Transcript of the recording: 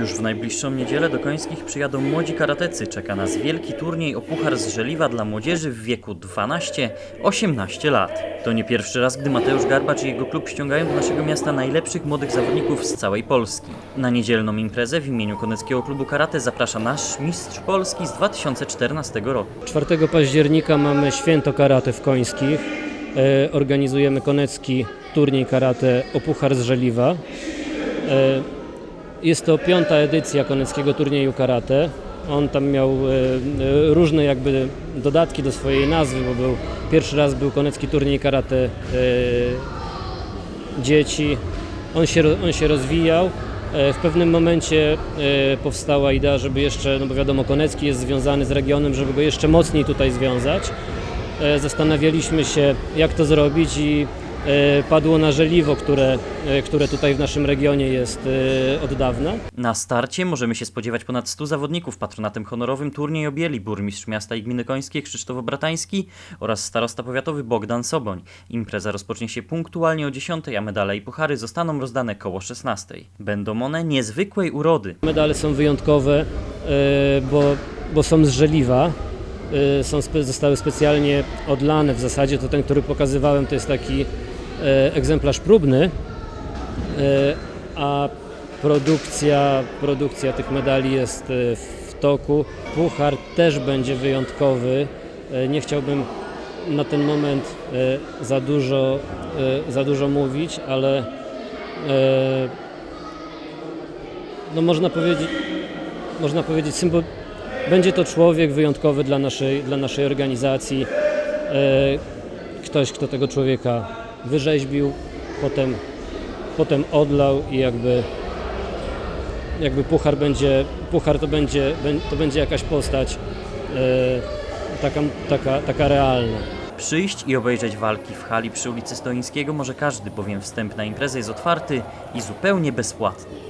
Już w najbliższą niedzielę do Końskich przyjadą młodzi karatecy. Czeka nas wielki turniej o Puchar z Żeliwa dla młodzieży w wieku 12-18 lat. To nie pierwszy raz, gdy Mateusz Garbacz i jego klub ściągają do naszego miasta najlepszych młodych zawodników z całej Polski. Na niedzielną imprezę w imieniu Koneckiego Klubu Karate zaprasza nasz mistrz Polski z 2014 roku. 4 października mamy święto karate w Końskich. E, Organizujemy konecki turniej karate o Puchar z Żeliwa. E, Jest to piąta edycja koneckiego turnieju karate. On tam miał e, e, różne jakby dodatki do swojej nazwy, bo był, pierwszy raz był konecki turniej karate e, dzieci. On się, on się rozwijał. W pewnym momencie powstała idea, żeby jeszcze, no bo wiadomo, Konecki jest związany z regionem, żeby go jeszcze mocniej tutaj związać. Zastanawialiśmy się, jak to zrobić i padło na żeliwo, które, e, które tutaj w naszym regionie jest e, od dawna. Na starcie możemy się spodziewać ponad 100 zawodników. Patronatem honorowym turniej objęli burmistrz miasta i gminy Końskie Krzysztof Bratański oraz starosta powiatowy Bogdan Soboń. Impreza rozpocznie się punktualnie o 10, a medale i puchary zostaną rozdane koło 16. Będą one niezwykłej urody. Medale są wyjątkowe, e, bo, bo są z żeliwa. E, Są zostały specjalnie odlane. W zasadzie to ten, który pokazywałem, to jest taki e, egzemplarz próbny, e, a produkcja, produkcja tych medali jest e, w toku. Puchar też będzie wyjątkowy. E, Nie chciałbym na ten moment e, za dużo, e, za dużo mówić, ale e, no można powiedzieć, można powiedzieć symbol, będzie to człowiek wyjątkowy dla naszej, dla naszej organizacji. E, Ktoś, kto tego człowieka wyrzeźbił, potem, potem odlał i jakby, jakby puchar będzie, puchar to będzie, bę- to będzie jakaś postać e, taka, taka, taka realna. Przyjść i obejrzeć walki w hali przy ulicy Stoińskiego może każdy, bowiem wstęp na imprezę jest otwarty i zupełnie bezpłatny.